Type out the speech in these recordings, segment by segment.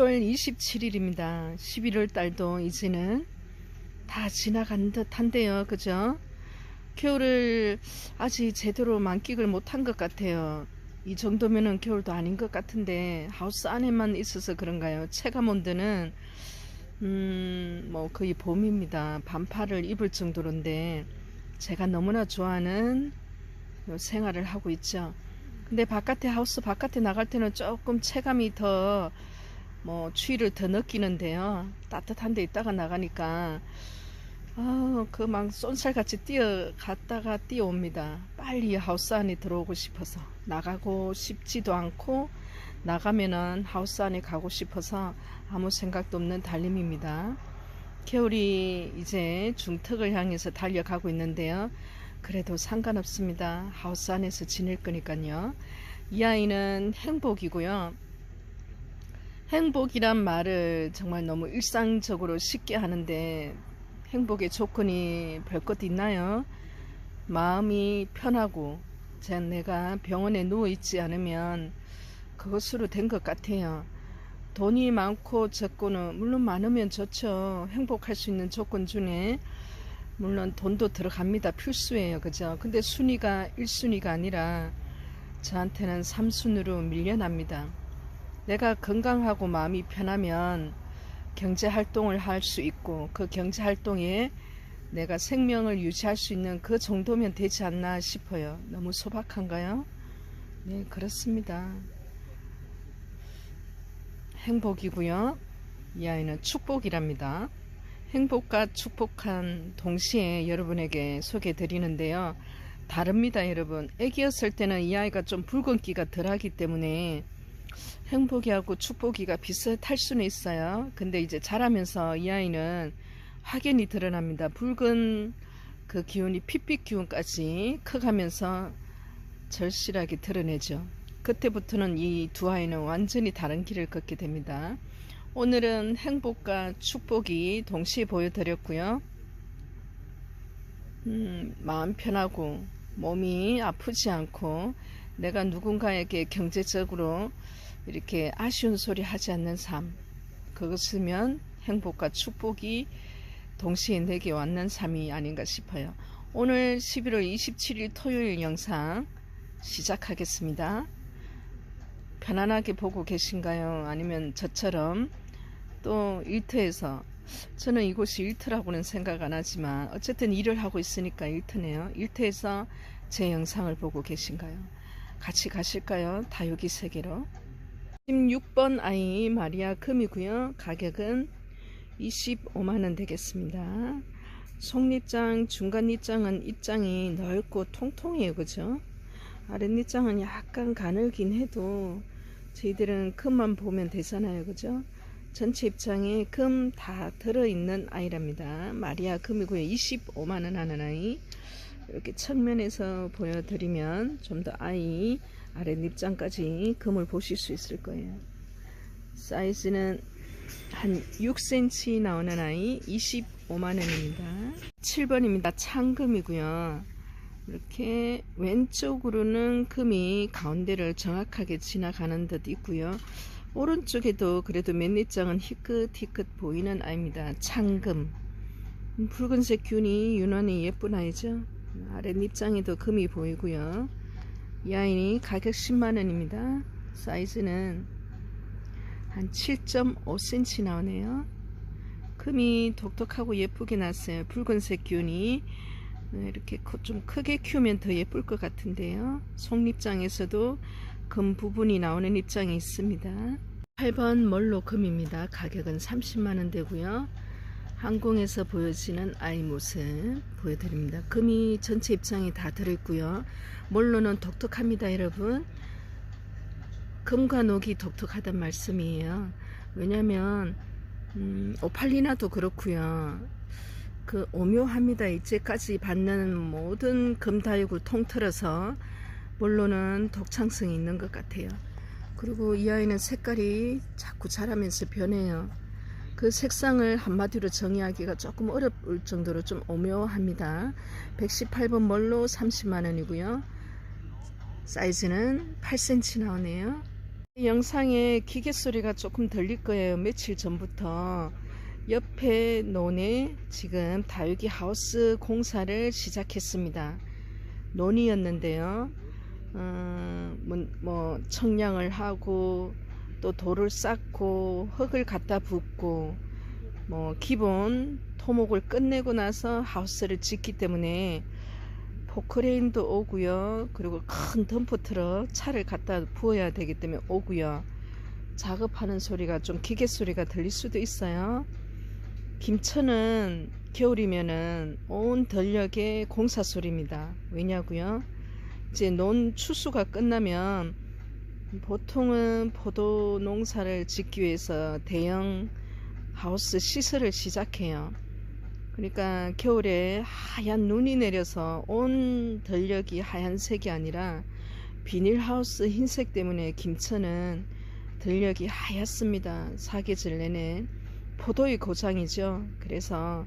11월 27일입니다. 11월 달도 이제는 다 지나간 듯 한데요. 그죠? 겨울을 아직 제대로 만끽을 못한 것 같아요. 이 정도면은 겨울도 아닌 것 같은데 하우스 안에만 있어서 그런가요? 체감 온도는 음, 뭐 거의 봄입니다. 반팔을 입을 정도로인데 제가 너무나 좋아하는 요 생활을 하고 있죠. 근데 바깥에 하우스 바깥에 나갈 때는 조금 체감이 더 뭐 추위를 더 느끼는데요. 따뜻한 데 있다가 나가니까 아, 그막 쏜살같이 뛰어갔다가 뛰어옵니다. 빨리 하우스 안에 들어오고 싶어서 나가고 싶지도 않고 나가면은 하우스 안에 가고 싶어서 아무 생각도 없는 달림입니다. 겨울이 이제 중턱을 향해서 달려가고 있는데요. 그래도 상관없습니다. 하우스 안에서 지낼 거니까요. 이 아이는 행복이고요. 행복이란 말을 정말 너무 일상적으로 쉽게 하는데 행복의 조건이 별것 있나요? 마음이 편하고 제 내가 병원에 누워 있지 않으면 그것으로 된 것 같아요. 돈이 많고 적고는 물론 많으면 좋죠. 행복할 수 있는 조건 중에 물론 돈도 들어갑니다. 필수예요. 그죠? 근데 순위가 1순위가 아니라 저한테는 3순위로 밀려납니다. 내가 건강하고 마음이 편하면 경제 활동을 할 수 있고 그 경제 활동에 내가 생명을 유지할 수 있는 그 정도면 되지 않나 싶어요. 너무 소박한가요? 네, 그렇습니다. 행복이고요. 이 아이는 축복이랍니다. 행복과 축복한 동시에 여러분에게 소개해 드리는데요. 다릅니다, 여러분. 애기였을 때는 이 아이가 좀 붉은기가 덜하기 때문에 행복이하고 축복이가 비슷할 수는 있어요. 근데 이제 자라면서 이 아이는 확연히 드러납니다. 붉은 그 기운이 핏빛 기운까지 커가면서 절실하게 드러내죠. 그때부터는 이 두 아이는 완전히 다른 길을 걷게 됩니다. 오늘은 행복과 축복이 동시에 보여드렸고요. 음, 마음 편하고 몸이 아프지 않고 내가 누군가에게 경제적으로 이렇게 아쉬운 소리 하지 않는 삶. 그것이면 행복과 축복이 동시에 내게 왔는 삶이 아닌가 싶어요. 오늘 11월 27일 토요일 영상 시작하겠습니다. 편안하게 보고 계신가요? 아니면 저처럼 또 일터에서 저는 이곳이 일터라고는 생각 안 하지만 어쨌든 일을 하고 있으니까 일터네요. 일터에서 제 영상을 보고 계신가요? 같이 가실까요? 다육이 세계로. 16번 아이 마리아 금이고요. 가격은 25만원 되겠습니다. 속립장, 중간립장은 입장이 넓고 통통해요. 그죠? 아랫립장은 약간 가늘긴 해도 저희들은 금만 보면 되잖아요. 그죠? 전체 입장에 금 다 들어있는 아이랍니다. 마리아 금이고요. 25만원 하는 아이. 이렇게 측면에서 보여드리면 좀 더 아이 아랫입장까지 금을 보실 수 있을 거예요. 사이즈는 한 6cm 나오는 아이 25만원입니다. 7번입니다. 창금이고요. 이렇게 왼쪽으로는 금이 가운데를 정확하게 지나가는 듯 있고요. 오른쪽에도 그래도 맨입장은 희끗희끗 보이는 아이입니다. 창금. 붉은색 균이 유난히 예쁜 아이죠. 아랫입장에도 금이 보이고요. 이 아이는 가격 10만원입니다. 사이즈는 한 7.5cm 나오네요. 금이 독특하고 예쁘게 났어요. 붉은색 균이 네, 이렇게 좀 크게 키우면 더 예쁠 것 같은데요. 속립장에서도 금 부분이 나오는 입장이 있습니다. 8번 멀로 금입니다. 가격은 30만원 되고요. 항공에서 보여지는 아이 모습 보여드립니다. 금이 전체 입장이 다 들어있고요. 몰로는 독특합니다 여러분. 금과 녹이 독특하단 말씀이에요. 왜냐면 음, 오팔리나도 그렇고요. 그 오묘합니다. 이제까지 받는 모든 금다육을 통틀어서 몰로는 독창성이 있는 것 같아요. 그리고 이 아이는 색깔이 자꾸 자라면서 변해요. 그 색상을 한마디로 정의하기가 조금 어려울 정도로 좀 오묘합니다. 118번 멀로 30만원이고요. 사이즈는 8cm 나오네요. 영상에 기계 소리가 조금 들릴 거예요. 며칠 전부터 옆에 논에 지금 다육이 하우스 공사를 시작했습니다. 논이었는데요. 어, 뭐, 뭐 청량을 하고 또 돌을 쌓고 흙을 갖다 붓고 뭐 기본 토목을 끝내고 나서 하우스를 짓기 때문에 포크레인도 오고요. 그리고 큰 덤프 트럭 차를 갖다 부어야 되기 때문에 오고요. 작업하는 소리가 좀 기계 소리가 들릴 수도 있어요. 김천은 겨울이면은 온 전력의 공사 소리입니다. 왜냐고요? 이제 논 추수가 끝나면 보통은 포도 농사를 짓기 위해서 대형 하우스 시설을 시작해요. 그러니까 겨울에 하얀 눈이 내려서 온 전력이 하얀색이 아니라 비닐하우스 흰색 때문에 김천은 전력이 하얗습니다. 사계절 내내 포도의 고장이죠. 그래서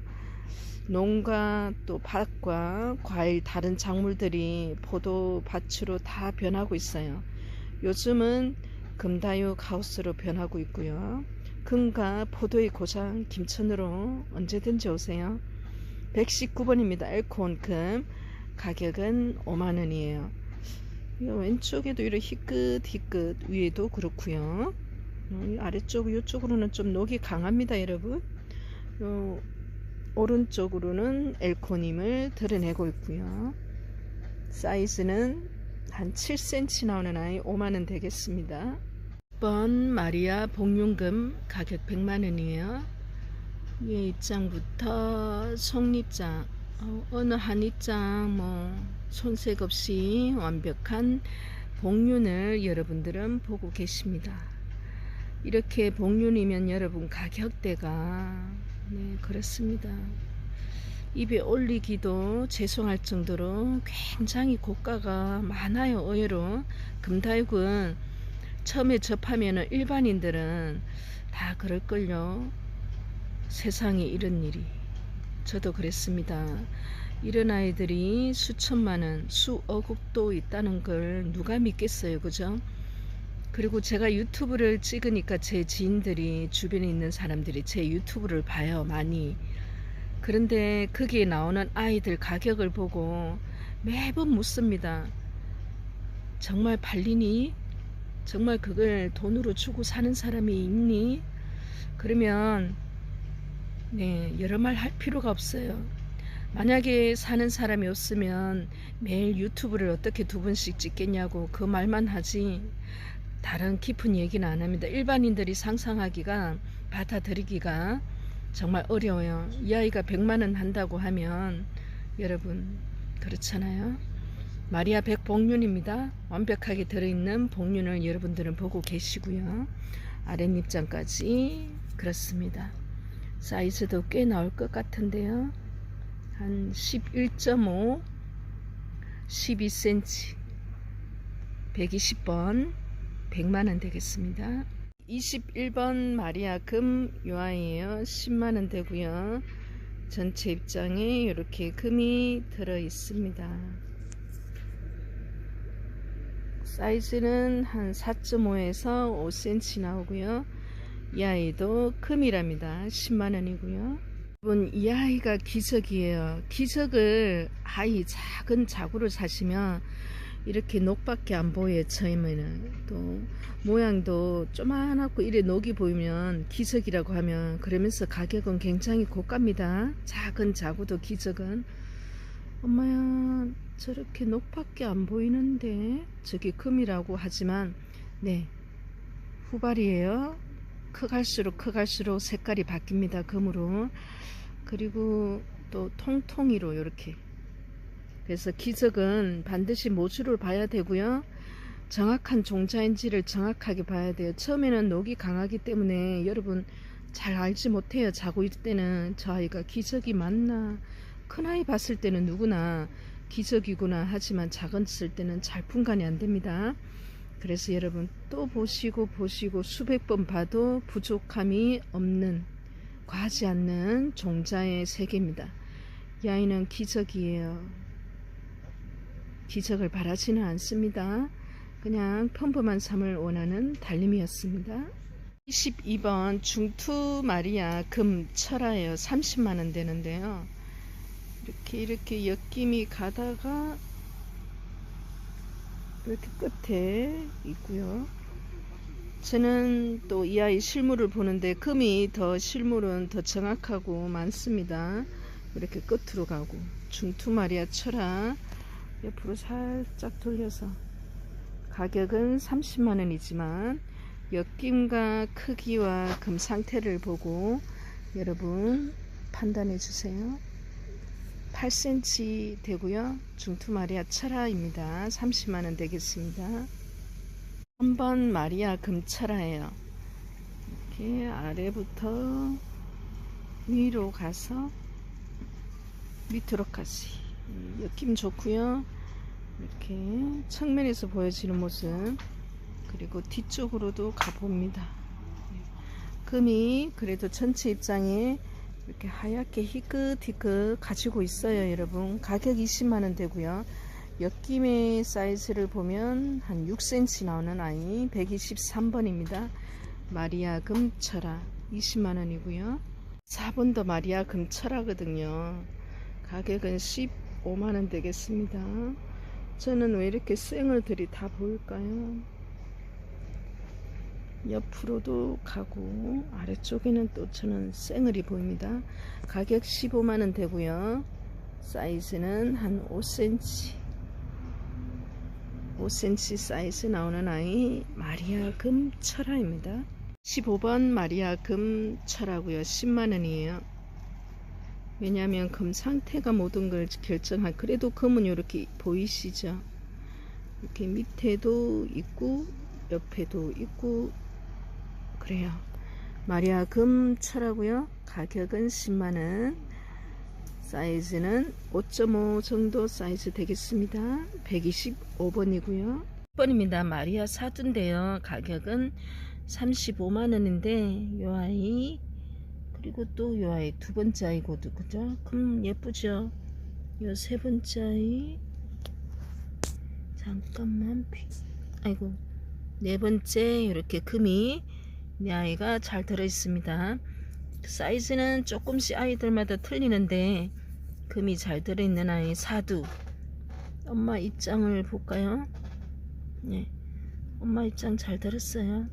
농가 또 밭과 과일 다른 작물들이 포도 밭으로 다 변하고 있어요. 요즘은 금다육 하우스로 변하고 있고요. 금과 포도의 고장 김천으로 언제든지 오세요. 119번입니다. 엘콘 금 가격은 5만원이에요. 왼쪽에도 이런 희끗 희끗 위에도 그렇고요. 어, 아래쪽 이쪽으로는 좀 녹이 강합니다, 여러분. 요, 오른쪽으로는 엘코님을 드러내고 있고요. 사이즈는 한 7cm 나오는 아이 5만원 되겠습니다. 6번 마리아 복륜금 가격 100만원이에요. 위 입장부터 속립장 어, 어느 한 입장 뭐 손색 없이 완벽한 복륜을 여러분들은 보고 계십니다. 이렇게 복륜이면 여러분 가격대가 네 그렇습니다. 입에 올리기도 죄송할 정도로 굉장히 고가가 많아요. 의외로 금다육은 처음에 접하면 일반인들은 다 그럴걸요. 세상에 이런 일이. 저도 그랬습니다. 이런 아이들이 수천만원, 수억억도 있다는 걸 누가 믿겠어요. 그죠? 그리고 제가 유튜브를 찍으니까 제 지인들이 주변에 있는 사람들이 제 유튜브를 봐요. 많이. 그런데 거기에 나오는 아이들 가격을 보고 매번 묻습니다. 정말 팔리니? 정말 그걸 돈으로 주고 사는 사람이 있니? 그러면 네, 여러 말 할 필요가 없어요. 만약에 사는 사람이 없으면 매일 유튜브를 어떻게 두 번씩 찍겠냐고 그 말만 하지 다른 깊은 얘기는 안 합니다. 일반인들이 상상하기가 받아들이기가 정말 어려워요. 이 아이가 100만원 한다고 하면 여러분 그렇잖아요. 마리아 백 복륜입니다. 완벽하게 들어있는 복륜을 여러분들은 보고 계시고요. 아랫입장까지 그렇습니다. 사이즈도 꽤 나올 것 같은데요. 한 11.5, 12cm, 120번, 100만원 되겠습니다. 21번 마리아 금 요아이에요. 10만원 되고요. 전체 입장에 이렇게 금이 들어 있습니다. 사이즈는 한 4.5에서 5cm 나오고요. 이 아이도 금이랍니다. 10만원이고요. 여러분 이 아이가 기적이에요. 기적을 아이 작은 자구를 사시면 이렇게 녹밖에 안 보여요. 처음에는 또 모양도 조만하고 이래 녹이 보이면 기적이라고 하면 그러면서 가격은 굉장히 고가입니다. 작은 자구도 기적은 엄마야 저렇게 녹밖에 안 보이는데 저게 금이라고 하지만 네 후발이에요. 커갈수록 커갈수록 색깔이 바뀝니다. 금으로 그리고 또 통통이로 이렇게 그래서 기적은 반드시 모주를 봐야 되고요. 정확한 종자인지를 정확하게 봐야 돼요. 처음에는 녹이 강하기 때문에 여러분 잘 알지 못해요. 자고 있을 때는 저 아이가 기적이 맞나 큰 아이 봤을 때는 누구나 기적이구나 하지만 작았을 때는 잘 분간이 안 됩니다. 그래서 여러분 또 보시고 보시고 수백 번 봐도 부족함이 없는 과하지 않는 종자의 세계입니다. 이 아이는 기적이에요. 기적을 바라지는 않습니다. 그냥 평범한 삶을 원하는 달님이었습니다. 22번 중투 마리아 금 철화예요. 30만 원 되는데요. 이렇게 이렇게 엮임이 가다가 이렇게 끝에 있고요. 저는 또 이 아이 실물을 보는데 금이 더 실물은 더 정확하고 많습니다. 이렇게 끝으로 가고 중투 마리아 철화 옆으로 살짝 돌려서 가격은 30만 원이지만 엮임과 크기와 금 상태를 보고 여러분 판단해 주세요. 8cm 되고요. 중투 마리아 철화입니다. 30만 원 되겠습니다. 3번 마리아 금철화예요. 이렇게 아래부터 위로 가서 밑으로까지 엮임 좋고요. 이렇게 측면에서 보여지는 모습. 그리고 뒤쪽으로도 가봅니다. 금이 그래도 전체 입장에 이렇게 하얗게 희끗희끗 가지고 있어요 여러분. 가격 20만원 되고요. 엮임의 사이즈를 보면 한 6cm 나오는 아이 123번입니다. 마리아 금철아 20만원이고요. 4번도 마리아 금철아거든요. 가격은 15만원 되겠습니다 저는 왜 이렇게 쌩을 들이 다 보일까요 옆으로도 가고 아래쪽에는 또 저는 쌩을이 보입니다. 가격 15만원 되고요. 사이즈는 한 5cm 5cm 사이즈 나오는 아이 마리아 금 철화입니다. 15번 마리아 금 철화고요. 10만원이에요. 왜냐하면 금 상태가 모든 걸 결정한 그래도 금은 이렇게 보이시죠? 이렇게 밑에도 있고 옆에도 있고 그래요. 마리아 금철하고요. 가격은 10만원. 사이즈는 5.5 정도 사이즈 되겠습니다. 125번이고요. 1번입니다. 마리아 사두인데요. 가격은 35만원인데 요 아이 그리고 또 요 아이 두 번째 아이고도 그죠? 금 예쁘죠? 요 세 번째 아이 잠깐만 아이고 네 번째 이렇게 금이 이 아이가 잘 들어 있습니다. 사이즈는 조금씩 아이들마다 틀리는데 금이 잘 들어 있는 아이 사두. 엄마 입장을 볼까요? 네. 엄마 입장 잘 들었어요.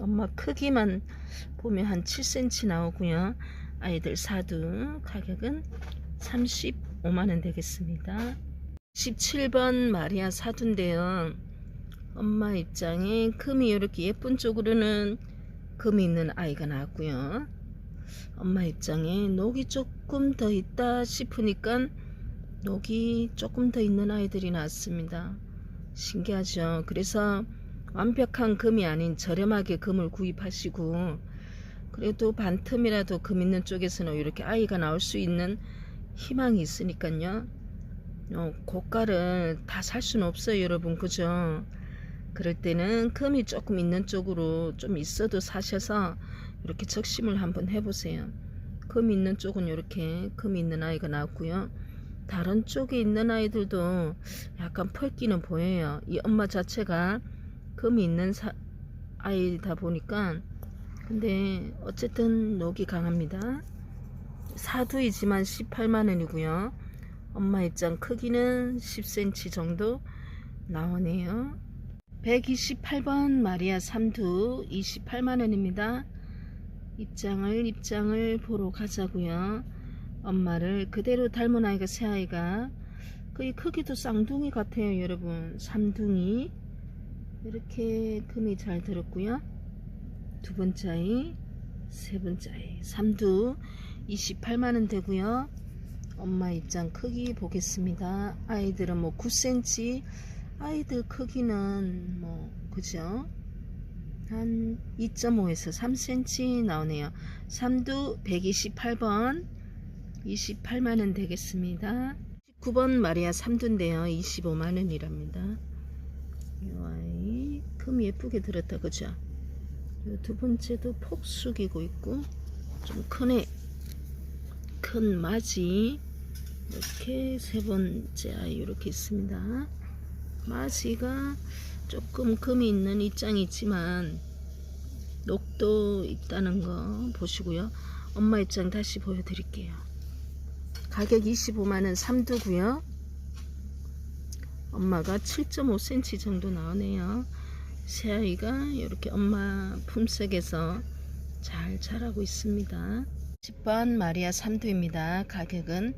엄마 크기만 보면 한 7cm 나오고요. 아이들 사두 가격은 35만원 되겠습니다. 17번 마리아 사두인데요. 엄마 입장에 금이 이렇게 예쁜 쪽으로는 금이 있는 아이가 나왔고요. 엄마 입장에 녹이 조금 더 있다 싶으니까 녹이 조금 더 있는 아이들이 나왔습니다. 신기하죠? 그래서 완벽한 금이 아닌 저렴하게 금을 구입하시고 그래도 반틈이라도 금 있는 쪽에서는 이렇게 아이가 나올 수 있는 희망이 있으니까요. 어, 고가를 다 살 수는 없어요, 여러분. 그죠? 그럴 때는 금이 조금 있는 쪽으로 좀 있어도 사셔서 이렇게 적심을 한번 해보세요. 금 있는 쪽은 이렇게 금 있는 아이가 나왔고요. 다른 쪽에 있는 아이들도 약간 펄기는 보여요. 이 엄마 자체가 금이 있는 사, 아이다 보니까 근데 어쨌든 녹이 강합니다. 사두이지만 18만원이고요. 엄마 입장 크기는 10cm 정도 나오네요. 128번 마리아 삼두 28만원입니다. 입장을 입장을 보러 가자고요. 엄마를 그대로 닮은 아이가 새 아이가 거의 크기도 쌍둥이 같아요 여러분 삼둥이 이렇게 금이 잘 들었고요. 두 번째 아이 세 번째 아이 삼두 28만원 되고요. 엄마 입장 크기 보겠습니다. 아이들은 뭐 9cm 아이들 크기는 뭐 그죠? 한 2.5에서 3cm 나오네요. 3두 128번. 28만원 되겠습니다. 19번 마리아 3두인데요. 25만원이랍니다. 이 아이 금 예쁘게 들었다 그죠 이두 번째도 폭 숙이고 있고 좀 크네 큰 마지 이렇게 세 번째 아이 이렇게 있습니다 마시가 조금 금이 있는 입장이 있지만 녹도 있다는 거 보시고요. 엄마 입장 다시 보여드릴게요. 가격 25만원 삼두고요. 엄마가 7.5cm 정도 나오네요. 새아이가 이렇게 엄마 품속에서 잘 자라고 있습니다. 10번 마리아 삼두입니다. 가격은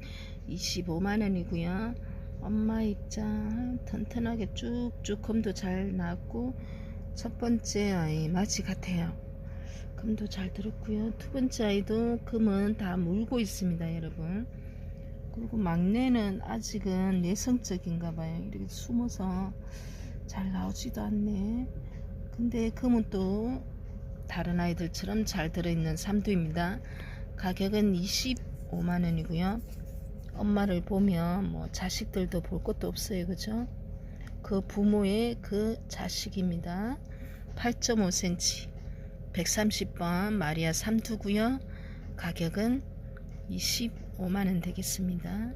25만원이고요. 엄마 입장 튼튼하게 쭉쭉 금도 잘 나왔고 첫 번째 아이 마치 같아요. 금도 잘 들었고요. 두 번째 아이도 금은 다 물고 있습니다, 여러분. 그리고 막내는 아직은 내성적인가 봐요. 이렇게 숨어서 잘 나오지도 않네. 근데 금은 또 다른 아이들처럼 잘 들어있는 삼두입니다. 가격은 25만원이고요. 엄마를 보면 뭐 자식들도 볼 것도 없어요. 그죠? 그 부모의 그 자식입니다. 8.5cm 130번 마리아 삼두고요. 가격은 25만원 되겠습니다.